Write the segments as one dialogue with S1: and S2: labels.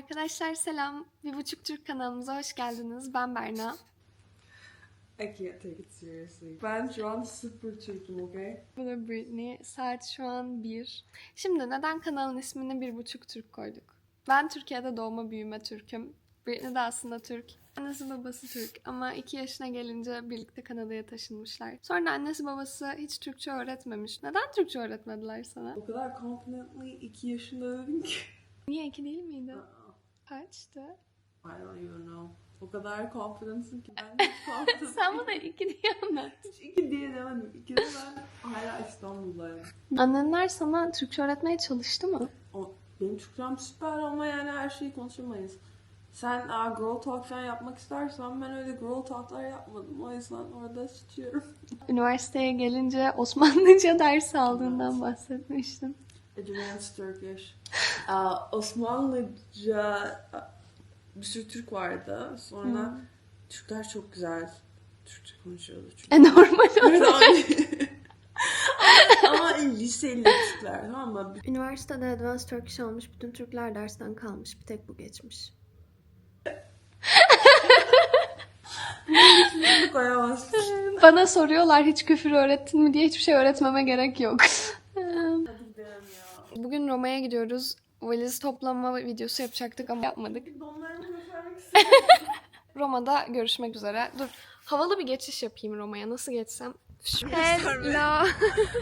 S1: Arkadaşlar selam. Bir Buçuk Türk kanalımıza hoş geldiniz. Ben Berna.
S2: I can't take it seriously. Ben şu an sıfır Türk'üm, okay?
S1: Bu da Britney. Saat şu an 1. Şimdi neden kanalın ismini Bir Buçuk Türk koyduk? Ben Türkiye'de doğma büyüme Türk'üm. Britney de aslında Türk. Annesi babası Türk ama 2 yaşına gelince birlikte Kanada'ya taşınmışlar. Sonra annesi babası hiç Türkçe öğretmemiş. Neden Türkçe öğretmediler sana?
S2: O kadar confidently iki yaşında dedim ki.
S1: Niye iki değil miydi? Kaçtı?
S2: I don't even know. O kadar confident'sın ki ben hiç confident
S1: Sen bana iki diye anlat.
S2: Hiç iki diye demedim. İki de ben hala İstanbul'dayım.
S1: Annenler sana Türkçe öğretmeye çalıştı mı?
S2: O, benim Türkçem süper ama yani her şeyi konuşamayız. Sen aa, girl talk falan yapmak istersen ben öyle girl talklar yapmadım. O yüzden orada sıçıyorum.
S1: Üniversiteye gelince Osmanlıca ders aldığından bahsetmiştin.
S2: Advanced Turkish. Osmanlıca bir sürü Türk vardı. Sonra Türkler çok güzel Türkçe konuşuyordu. Çünkü.
S1: E normal
S2: Evet, ama, ama liseli Türkler tamam mı?
S1: Üniversitede Advanced Turkish almış. Bütün Türkler dersten kalmış. Bir tek bu geçmiş. Bana soruyorlar hiç küfür öğrettin mi diye hiçbir şey öğretmeme gerek yok. Bugün Roma'ya gidiyoruz. Valiz toplama videosu yapacaktık ama yapmadık.
S2: Donlarımı göstermek.
S1: Roma'da görüşmek üzere. Dur havalı bir geçiş yapayım Roma'ya. Nasıl geçsem? Hello.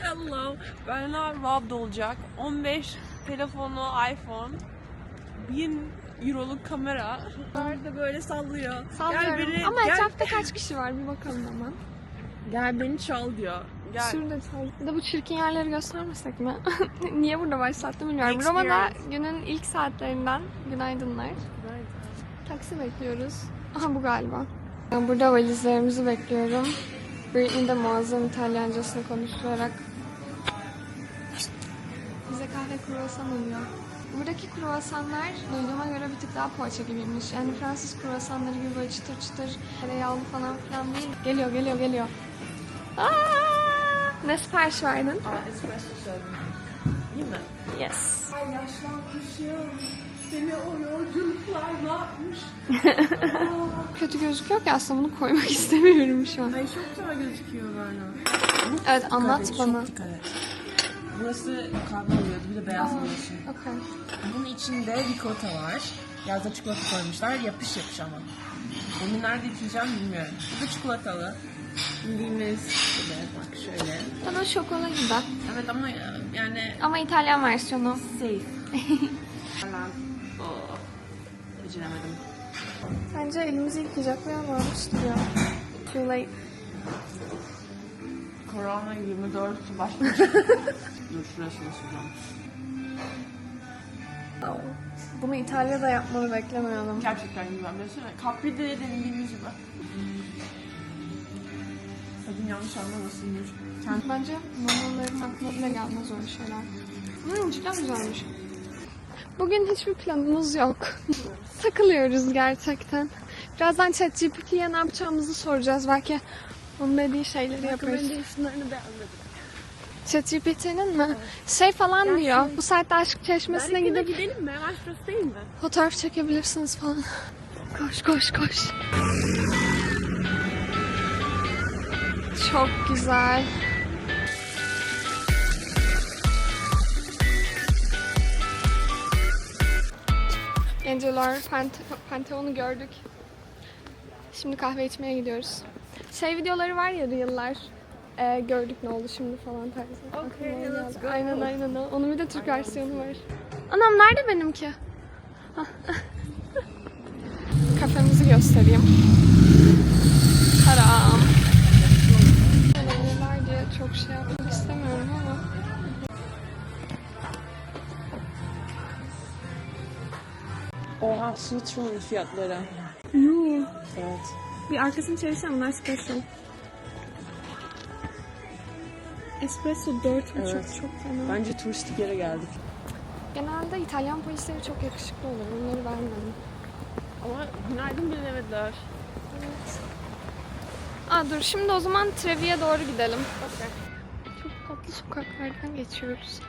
S2: Hello. Bernard robbed olacak. 15 telefonu iPhone. 1000 euroluk kamera. Nerede böyle sallıyor.
S1: Sallıyorum.
S2: Gel beni,
S1: Ama
S2: gel,
S1: etrafta kaç kişi var bir bakalım hemen.
S2: gel beni çal diyor. Gel.
S1: Şurada çal. Bir de bu çirkin yerleri göstermesek mi? Niye burada başlattım bilmiyorum.
S2: Experience.
S1: Roma'da günün ilk saatlerinden günaydınlar. Taksi bekliyoruz. Aha bu galiba. Ben burada valizlerimizi bekliyorum. Britney de muazzam İtalyancasını konuşturarak bize kahve kruvasan alıyor. Buradaki kruvasanlar duyduğuma göre bir tık daha poğaça gibiymiş. Yani Fransız kruvasanları gibi böyle çıtır çıtır tereyağlı falan filan değil. Geliyor geliyor geliyor. Aa! Ne sipariş verdin?
S2: Aa, espresso söyledim. Değil mi?
S1: Yes.
S2: Ay yaşlanmışım. Seni o yolculuklar ne yapmış?
S1: Kötü gözüküyor ki aslında bunu koymak istemiyorum şu an.
S2: Ay çok güzel gözüküyor Berna.
S1: Evet anlat
S2: Dikkat et,
S1: bana.
S2: Çok dikkat et. Burası kahve oluyordu bir de beyaz oluyorsun.
S1: Okay.
S2: Bunun içinde ricotta var. Biraz da çikolata koymuşlar. Yapış yapış ama. Bunu nerede içeceğim bilmiyorum. Bu da çikolatalı. Bildiğimiz gibi bak şöyle.
S1: Bana şokola gibi.
S2: Evet ama yani
S1: Ama İtalyan versiyonu.
S2: safe. Hemen oh, beceremedim.
S1: Bence elimizi yıkayacak bir an varmıştır ya. Too late.
S2: Korona 24 başka Dur şuraya çalışacağım.
S1: Bunu İtalya'da yapmanı beklemiyordum.
S2: Gerçekten güzel. Mesela Capri de denediğimiz gibi. Sakın yanlış anlamasın. Kendi
S1: Bence normallerin aklına bile gelmez öyle şeyler. Hmm, cidden güzelmiş. Bugün hiçbir planımız yok. Takılıyoruz gerçekten. Birazdan ChatGPT'ye ne yapacağımızı soracağız. Belki onun dediği şeyleri yaparız.
S2: şunlarını beğenmedim.
S1: ChatGPT'nin mi? Şey falan diyor. Bu saatte aşk çeşmesine
S2: Gidip gidelim mi? Hemen şurası değil mi?
S1: fotoğraf çekebilirsiniz falan. Koş koş koş. Çok güzel. Genceler Pante Pantheon'u gördük. Şimdi kahve içmeye gidiyoruz. Şey videoları var ya yıllar. Ee, gördük ne oldu şimdi falan tarzı.
S2: Okay, let's go.
S1: Aynen aynen o. Onun bir de Türk versiyonu var. Anam nerede benimki? Kafemizi göstereyim. Karam. Olabilirler diye çok şey yapmak istemiyorum ama.
S2: Oha Switzerland fiyatları.
S1: Yuh.
S2: Evet.
S1: Bir arkasını çevirsem bunlar espresso. Espresso 4,5
S2: Evet.
S1: çok fena.
S2: Bence turistik yere geldik.
S1: Genelde İtalyan polisleri çok yakışıklı olur. Onları beğenmedim.
S2: Ama günaydın bile demediler.
S1: Evet. Aa dur şimdi o zaman Trevi'ye doğru gidelim. Çok tatlı sokaklardan geçiyoruz.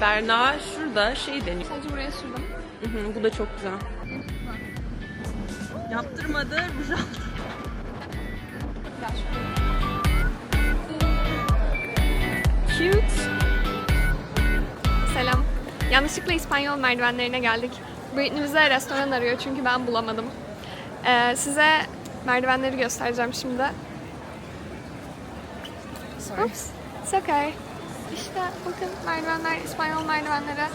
S2: Berna şurada şey deniyor.
S1: Buraya sürdüm.
S2: Hı hı, bu da çok güzel. Yaptırmadı. Güzel. Cute.
S1: Selam. Yanlışlıkla İspanyol merdivenlerine geldik. Britney bize restoran arıyor çünkü ben bulamadım. Ee, size merdivenleri göstereceğim şimdi. Oops. It's okay. İşte bakın merdivenler, İspanyol merdivenleri.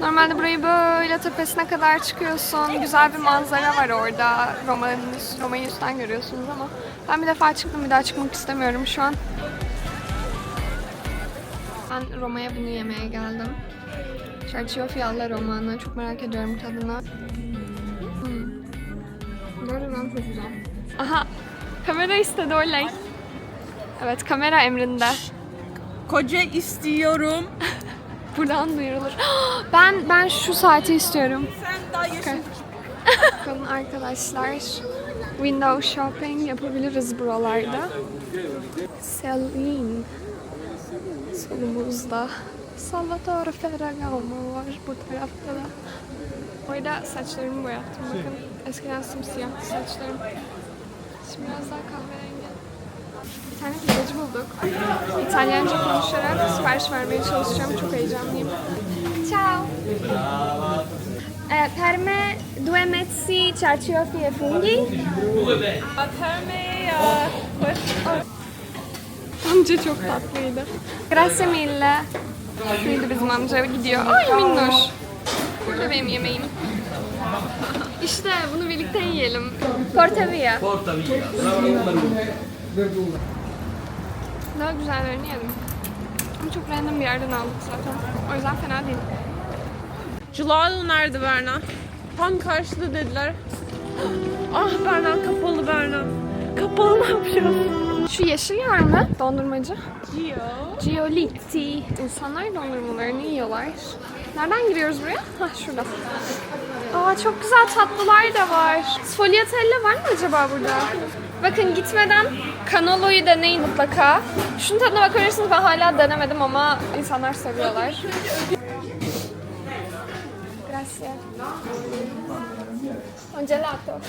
S1: Normalde burayı böyle tepesine kadar çıkıyorsun. Güzel bir manzara var orada. Roma'nın Roma'yı üstten görüyorsunuz ama ben bir defa çıktım bir daha çıkmak istemiyorum şu an. Ben Roma'ya bunu yemeye geldim. Carciofi alla Romana. Çok merak ediyorum tadına. Hmm. Gerçekten çok güzel. Aha. Kamera istedi oley. Evet kamera emrinde.
S2: Koca istiyorum.
S1: Buradan duyurulur. Ben ben şu saati istiyorum.
S2: Sen daha yaşın.
S1: Bakın arkadaşlar. Window shopping yapabiliriz buralarda. Celine. Solumuzda. Salvatore Ferragamo var bu tarafta da. Orada saçlarımı boyattım bakın. Eskiden simsiyah saçlarım. Şimdi biraz daha kahverengi. Bir tane pideci bulduk. İtalyanca konuşarak sipariş vermeye çalışacağım. Çok heyecanlıyım. Ciao. Eh, per me due mezzi carciofi e funghi. Amca çok tatlıydı. Grazie mille. Neydi bizim amca gidiyor. Ay minnoş. Burada benim yemeğim. İşte bunu birlikte yiyelim. Porta via. Daha güzellerini yedim. Ama çok random bir yerden aldık zaten. O yüzden fena değil.
S2: Gelato nerede Berna? Tam karşıda dediler. Ah Berna kapalı Berna. Kapalı ne yapacağız?
S1: Şu yeşil yer mi? Dondurmacı.
S2: Gio.
S1: Giolitti. İnsanlar dondurmalarını yiyorlar. Nereden giriyoruz buraya? Hah şurada. Aa çok güzel tatlılar da var. Sfogliatella var mı acaba burada? Bakın gitmeden Canolo'yu deneyin mutlaka. Şunun tadına bakabilirsiniz ben hala denemedim ama insanlar seviyorlar. Grazie. Un gelato.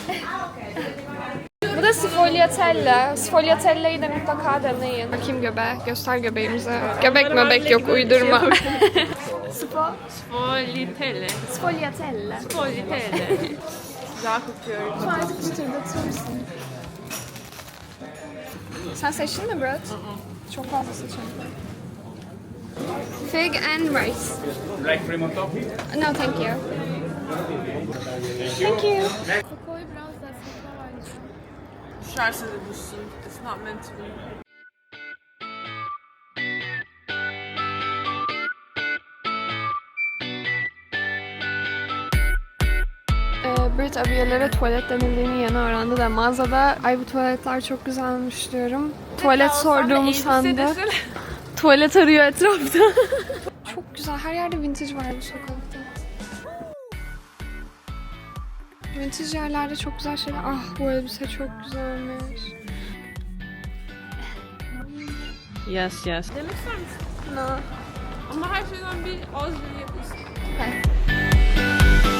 S1: Bu da sfogliatella. Sfogliatella'yı da mutlaka deneyin. Bakayım göbeğe. Göster göbeğimize. Göbek möbek yok uydurma. Sfo
S2: Sfogliatelle.
S1: Sfogliatella.
S2: Sfogliatelle. Güzel kokuyor.
S1: Şu artık çıtırdatır mısın? Sen seçtin mi Brad? Çok fazla seçenek Fig and rice.
S3: Like cream on top?
S1: No, thank you. Thank you.
S2: Düşerse de düşsün. It's not meant to be.
S1: Ee, Brit abiyelere tuvalet denildiğini yeni öğrendi de mağazada ay bu tuvaletler çok güzelmiş diyorum. Tuvalet sorduğumu sandı. Tuvalet arıyor etrafta. çok güzel. Her yerde vintage var bu sokakta. Vintage yerlerde çok güzel şeyler. Ah bu elbise çok güzelmiş.
S2: Yes yes. Demek ister misin?
S1: No.
S2: Ama her şeyden bir az bir yapıyorsun.
S1: Okay.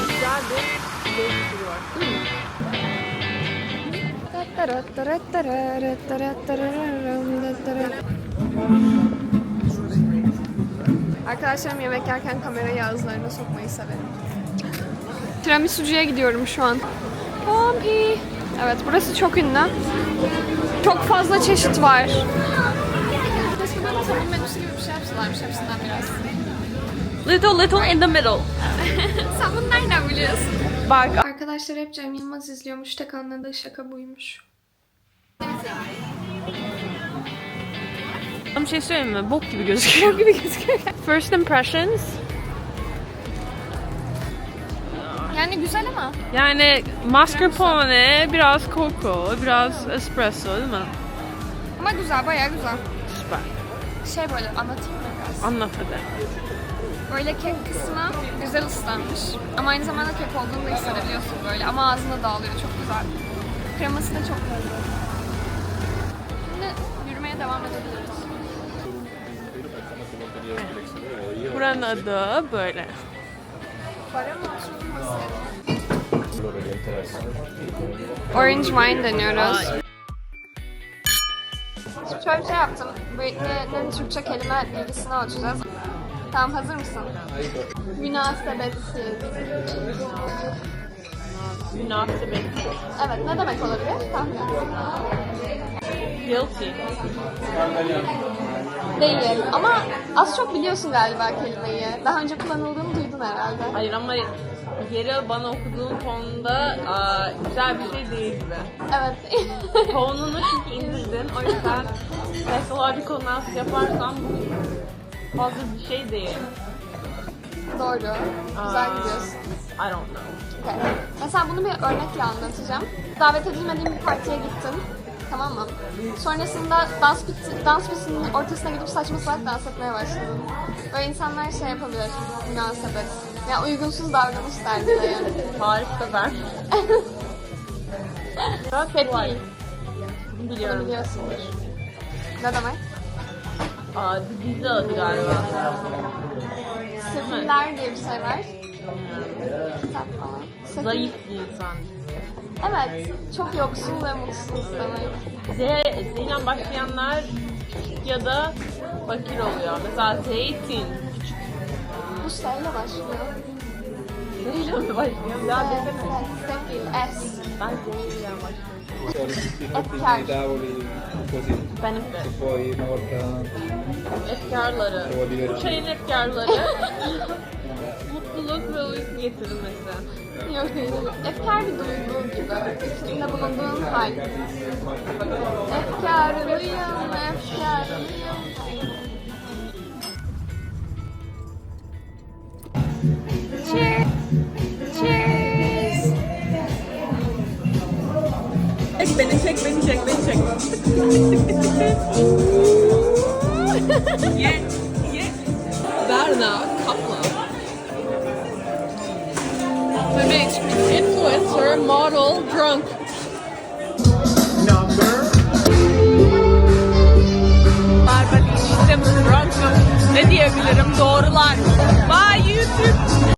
S2: Güzel
S1: Arkadaşlarım yemek yerken kamerayı ağızlarına sokmayı severim. Tiramisucuya gidiyorum şu an. Pompi. Evet burası çok ünlü. Çok fazla çeşit var. Keşke böyle sabun menüsü gibi bir şey yapsalarmış hepsinden biraz.
S2: Little little in the middle.
S1: Sen bunu nereden biliyorsun?
S2: Bak
S1: Arkadaşlar hep Cem Yılmaz izliyormuş. Tek anladığı şaka buymuş.
S2: bir şey söyleyeyim mi? Bok gibi gözüküyor. Bok gibi gözüküyor. First impressions.
S1: Yani güzel ama.
S2: Yani mascarpone, biraz coco, biraz espresso değil mi?
S1: Ama güzel, bayağı güzel.
S2: Süper.
S1: Şey böyle anlatayım mı biraz?
S2: Anlat hadi.
S1: Böyle kek kısmı güzel ıslanmış. Ama aynı zamanda kek olduğunu da hissedebiliyorsun böyle. Ama ağzına dağılıyor çok güzel. Kreması da çok lezzetli. Şimdi yürümeye devam edebiliriz.
S2: Buranın adı böyle.
S1: Orange wine deniyoruz. Şöyle bir şey yaptım. Britney'nin Türkçe kelime bilgisini ölçeceğiz. Tamam hazır mısın? Münasebetsiz.
S2: Münasebet.
S1: Evet ne demek olabilir? Tahmin et.
S2: Guilty.
S1: Değil ama az çok biliyorsun galiba kelimeyi. Daha önce kullanıldığını duydun herhalde.
S2: Hayır ama geri bana okuduğun tonda aa, güzel bir şey değildi.
S1: Evet.
S2: Tonunu çünkü indirdin. O yüzden psychological math yaparsam bu fazla bir şey değil.
S1: Doğru. Güzel gidiyorsun.
S2: I don't know.
S1: Okay. Mesela bunu bir örnekle anlatacağım. Davet edilmediğin bir partiye gittin. Tamam mı? Sonrasında dans bitti, dans pistinin ortasına gidip saçma salak dans etmeye başladın. Böyle insanlar şey yapabilir, münasebet. Ya uygunsuz davranış yani.
S2: Tarif de ver.
S1: Peki,
S2: Bunu
S1: bunu
S2: biliyorum.
S1: biliyorsundur. Ne demek?
S2: Aa, dizi adı galiba.
S1: Sefiller diye bir şey var. Kitap falan.
S2: Zayıf bir insan.
S1: Evet, çok yoksul ve mutsuz demek.
S2: Z, Z ile başlayanlar küçük ya da fakir oluyor. Mesela zeytin küçük.
S1: Bu şeyle başlıyor.
S2: Z ile mi başlıyor? Ya desene.
S1: Sefil, S.
S2: Ben Z ile başlıyorum.
S1: Efkar.
S3: Una volta
S2: Efkarları.
S3: Vuol dire-
S2: Bu çayın efkarları. Mutluluk ve uyku getirmesi.
S1: Yok. Efkar bir duygu gibi. İçinde bulunduğun hal. Efkarlıyım, efkarlıyım.
S2: Çek beni, çek ye, ye. Berna Kaplan. Image, influencer, model, drunk. Ben içtim, drunk'ım. Ne diyebilirim? Doğrular.